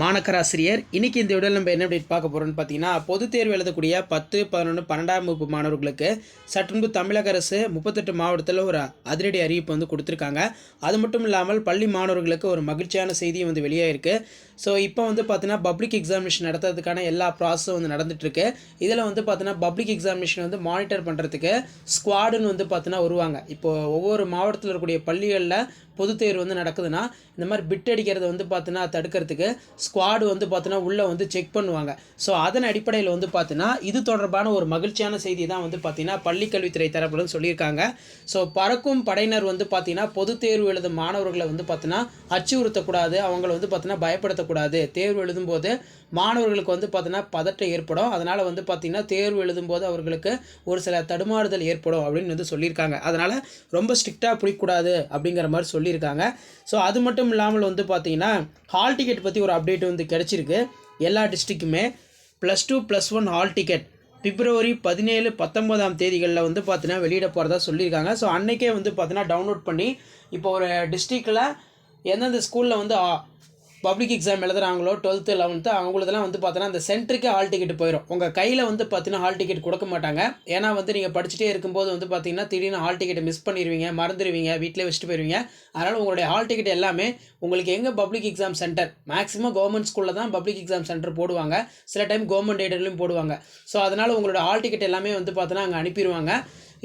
மாணக்கராசிரியர் இன்றைக்கி இந்த வீடியோவில் நம்ம என்ன அப்டேட் பார்க்க போகிறோம்னு பார்த்தீங்கன்னா பொதுத் தேர்வு எழுதக்கூடிய பத்து பதினொன்று பன்னெண்டாம் வகுப்பு மாணவர்களுக்கு சற்றுமுன்பு தமிழக அரசு முப்பத்தெட்டு மாவட்டத்தில் ஒரு அதிரடி அறிவிப்பு வந்து கொடுத்துருக்காங்க. அது மட்டும் இல்லாமல் பள்ளி மாணவர்களுக்கு ஒரு மகிழ்ச்சியான செய்தியும் வந்து வெளியாயிருக்கு. ஸோ இப்போ வந்து பார்த்தீங்கன்னா பப்ளிக் எக்ஸாமினேஷன் நடத்துறதுக்கான எல்லா ப்ராசஸும் வந்து நடந்துட்டுருக்கு. இதில் வந்து பார்த்தீங்கன்னா பப்ளிக் எக்ஸாமினேஷன் வந்து மானிட்டர் பண்ணுறதுக்கு ஸ்குவாடுன்னு வந்து பார்த்தீங்கன்னா வருவாங்க. இப்போது ஒவ்வொரு மாவட்டத்தில் இருக்கக்கூடிய பள்ளிகளில் பொதுத் தேர்வு வந்து நடக்குதுன்னா இந்த மாதிரி பிட் அடிக்கிறத வந்து பார்த்தீங்கன்னா தடுக்கிறதுக்கு ஸ்குவாடு வந்து பார்த்தீங்கன்னா உள்ளே வந்து செக் பண்ணுவாங்க. ஸோ அதன் அடிப்படையில் வந்து பார்த்தீங்கன்னா இது தொடர்பான ஒரு மகிழ்ச்சியான செய்தி தான் வந்து பார்த்தீங்கன்னா பள்ளிக்கல்வித்துறை தரப்புலன்னு சொல்லியிருக்காங்க. ஸோ பறக்கும் படையினர் வந்து பார்த்தீங்கன்னா பொது தேர்வு எழுதும் மாணவர்களை வந்து பார்த்தீங்கன்னா அச்சுறுத்தக்கூடாது அவங்கள வந்து பார்த்தீங்கன்னா பயப்படுத்தக்கூடாது. தேர்வு எழுதும்போது மாணவர்களுக்கு வந்து பார்த்தீங்கன்னா பதட்டம் ஏற்படும். அதனால் வந்து பார்த்திங்கன்னா தேர்வு எழுதும்போது அவர்களுக்கு ஒரு சில தடுமாறுதல் ஏற்படும் அப்படின்னு வந்து சொல்லியிருக்காங்க. அதனால் ரொம்ப ஸ்ட்ரிக்டாக பிடிக்கக்கூடாது அப்படிங்கிற மாதிரி சொல்லியிருக்காங்க. ஸோ அது மட்டும் இல்லாமல் வந்து பார்த்திங்கன்னா ஹால் டிக்கெட் பற்றி ஒரு அப்டேட் வந்து கிடச்சிருக்கு. எல்லா டிஸ்ட்ரிக்குமே plus two plus one hall ticket பிப்ரவரி பதினேழு பத்தொம்போதாம் தேதிகளில் வந்து பார்த்தீங்கன்னா வெளியிட போகிறதா சொல்லியிருக்காங்க. ஸோ அன்னைக்கே வந்து பார்த்தீங்கன்னா டவுன்லோட் பண்ணி இப்போ ஒரு டிஸ்ட்ரிக்டில் எந்தெந்த ஸ்கூலில் வந்து பப்ளிக் எக்ஸாம் எழுதுகிறாங்களோ டுவெல்த்து லெவன்த்து அவங்களுதெல்லாம் வந்து பார்த்தோன்னா அந்த சென்டருக்கே ஹால் டிக்கெட் போயிடும் உங்கள் கையில் வந்து பார்த்தீங்கன்னா ஹால் டிக்கெட் கொடுக்க மாட்டாங்க. ஏன்னா வந்து நீங்கள் படிச்சுட்டே இருக்கும்போது வந்து பார்த்தீங்கன்னா திடீர்னு ஹால் டிக்கெட்டை மிஸ் பண்ணிடுவீங்க மறந்துடுவீங்க வீட்டிலே வச்சுட்டு போயிடுவீங்க அதனால் உங்களுடைய ஹால் டிக்கெட் எல்லாமே உங்களுக்கு எங்கே public exam center maximum government ஸ்கூலில் தான் பப்ளிக் எக்ஸாம் சென்டர் போடுவாங்க. சில டைம் கவர்மெண்ட் எய்டர்லையும் போடுவாங்க. ஸோ அதனால் உங்களோட ஹால் டிக்கெட் எல்லாமே வந்து பார்த்தோன்னா அங்கே அனுப்பிடுவாங்க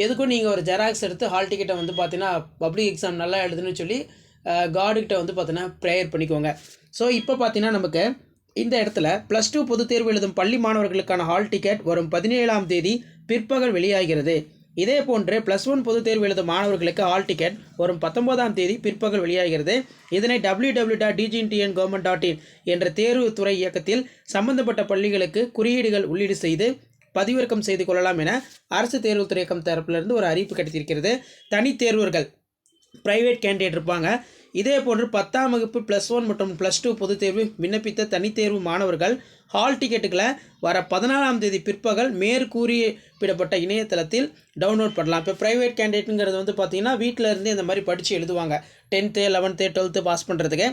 எதுக்கும் நீங்கள் ஒரு ஜெராக்ஸ் எடுத்து ஹால் டிக்கெட்டை வந்து பார்த்தீங்கன்னா பப்ளிக் எக்ஸாம் நல்லா எழுதுன்னு சொல்லி காடுகிட்ட வந்து பார்த்தீங்கன்னா ப்ரேயர் பண்ணிக்கோங்க. ஸோ இப்போ பார்த்தீங்கன்னா நமக்கு இந்த இடத்துல ப்ளஸ் டூ பொதுத் தேர்வு எழுதும் பள்ளி மாணவர்களுக்கான ஹால் டிக்கெட் வரும் பதினேழாம் தேதி பிற்பகல் வெளியாகிறது. இதே போன்று ப்ளஸ் ஒன் பொதுத் தேர்வு எழுதும் மாணவர்களுக்கு ஹால் டிக்கெட் வரும் பத்தொன்பதாம் தேதி பிற்பகல் வெளியாகிறது. இதனை W W dot DGETN government dot in என்ற தேர்வுத்துறை இயக்கத்தில் சம்பந்தப்பட்ட பள்ளிகளுக்கு குறியீடுகள் உள்ளீடு செய்து பதிவிறக்கம் செய்து கொள்ளலாம் என அரசு தேர்வுத்துறை இயக்கம் தரப்பிலிருந்து ஒரு அறிவிப்பு கிடைத்திருக்கிறது. தனித்தேர்வர்கள் ப்ரைவேட் கேண்டிடேட் இருப்பாங்க. இதே போன்று பத்தாம் வகுப்பு ப்ளஸ் ஒன் மற்றும் ப்ளஸ் டூ பொதுத் தேர்வு விண்ணப்பித்த தனித்தேர்வு மாணவர்கள் ஹால் டிக்கெட்டுகளை வர பதினாலாம் தேதி பிற்பகல் மேற்கூறிப்பிடப்பட்ட இணையதளத்தில் டவுன்லோட் பண்ணலாம். இப்போ ப்ரைவேட் கேண்டிடேட்டுங்கிறது வந்து பார்த்திங்கன்னா வீட்டில் இருந்து இந்த மாதிரி படித்து எழுதுவாங்க. டென்த்து லெவன்த்து டுவெல்த்து பாஸ் பண்ணுறதுக்கு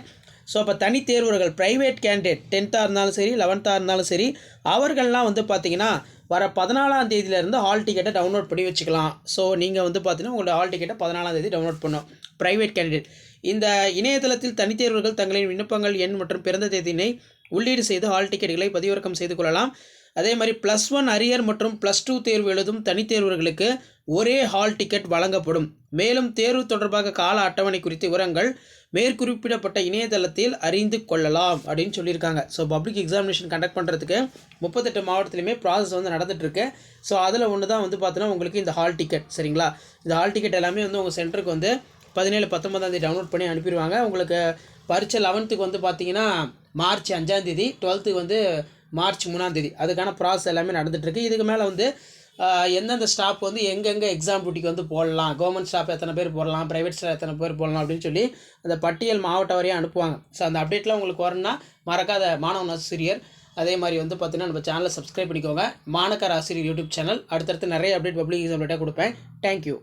ஸோ அப்போ தனி தேர்வர்கள் ப்ரைவேட் கேண்டிடேட் டென்த்தாக இருந்தாலும் சரி லெவன்த்தாக இருந்தாலும் சரி அவர்கள்லாம் வந்து பார்த்திங்கன்னா வர பதினாலாம் தேதியிலேருந்து ஹால் டிக்கெட்டை டவுன்லோட் பண்ணி வச்சுக்கலாம். ஸோ நீங்கள் வந்து பார்த்தீங்கன்னா உங்களோட ஹால் டிக்கெட்டை பதினாலாம் தேதி டவுன்லோட் பண்ணும் ப்ரைவேட் கேண்டிடேட் இந்த இணையதளத்தில் தனித்தேர்வர்கள் தங்களின் விண்ணப்பங்கள் எண் மற்றும் பிறந்த தேதியினை உள்ளீடு செய்து ஹால் டிக்கெட்டுகளை பதிவிறக்கம் செய்து கொள்ளலாம். அதே மாதிரி ப்ளஸ் ஒன் அரியர் மற்றும் ப்ளஸ் டூ தேர்வு எழுதும் தனித்தேர்வர்களுக்கு ஒரே ஹால் டிக்கெட் வழங்கப்படும். மேலும் தேர்வு தொடர்பாக கால அட்டவணை குறித்த விவரங்கள் மேற்குறிப்பிடப்பட்ட இணையதளத்தில் அறிந்து கொள்ளலாம் அப்படின்னு சொல்லியிருக்காங்க. ஸோ பப்ளிக் எக்ஸாமினேஷன் கண்டக்ட் பண்ணுறதுக்கு முப்பத்தெட்டு மாவட்டத்துலையுமே ப்ராசஸ் வந்து நடந்துகிட்ருக்கு ஸோ அதில் ஒன்று தான் வந்து பார்த்தோன்னா உங்களுக்கு இந்த ஹால் டிக்கெட் சரிங்களா? இந்த ஹால் டிக்கெட் எல்லாமே வந்து உங்கள் சென்டருக்கு வந்து பதினேழு பத்தொன்பதாந்தேதி டவுன்லோட் பண்ணி அனுப்பிடுவாங்க. உங்களுக்கு பரீட்சை லெவன்த்துக்கு வந்து பார்த்தீங்கன்னா மார்ச் அஞ்சாந்தேதி டுவெல்த்துக்கு வந்து மார்ச் மூணாந்தேதி அதுக்கான ப்ராசஸ் எல்லாமே நடந்துகிட்ருக்கு இதுக்கு மேலே வந்து எந்தெந்த ஸ்டாஃப் வந்து எங்கெங்கே எக்ஸாம் டியூட்டிக்கு வந்து போடலாம் கவர்மெண்ட் ஸ்டாஃப் எத்தனை பேர் போடலாம் ப்ரைவேட் ஸ்டாஃப் எத்தனை பேர் போடலாம் அப்படின்னு சொல்லி அந்த பட்டியல் மாவட்ட வரையும் அனுப்புவாங்க. ஸோ அந்த அப்டேட்லாம் உங்களுக்கு வரணும்னா மறக்காத மாணவன் ஆசிரியர் அதே மாதிரி வந்து பார்த்தீங்கன்னா நம்ம சேனலை சப்ஸ்கிரைப் பண்ணிக்கோங்க. மாணக்கர் ஆசிரியர் யூடியூப் சேனல் அடுத்தடுத்து நிறைய அப்டேட் பப்ளிக் எக்ஸாம் கொடுப்பேன். Thank you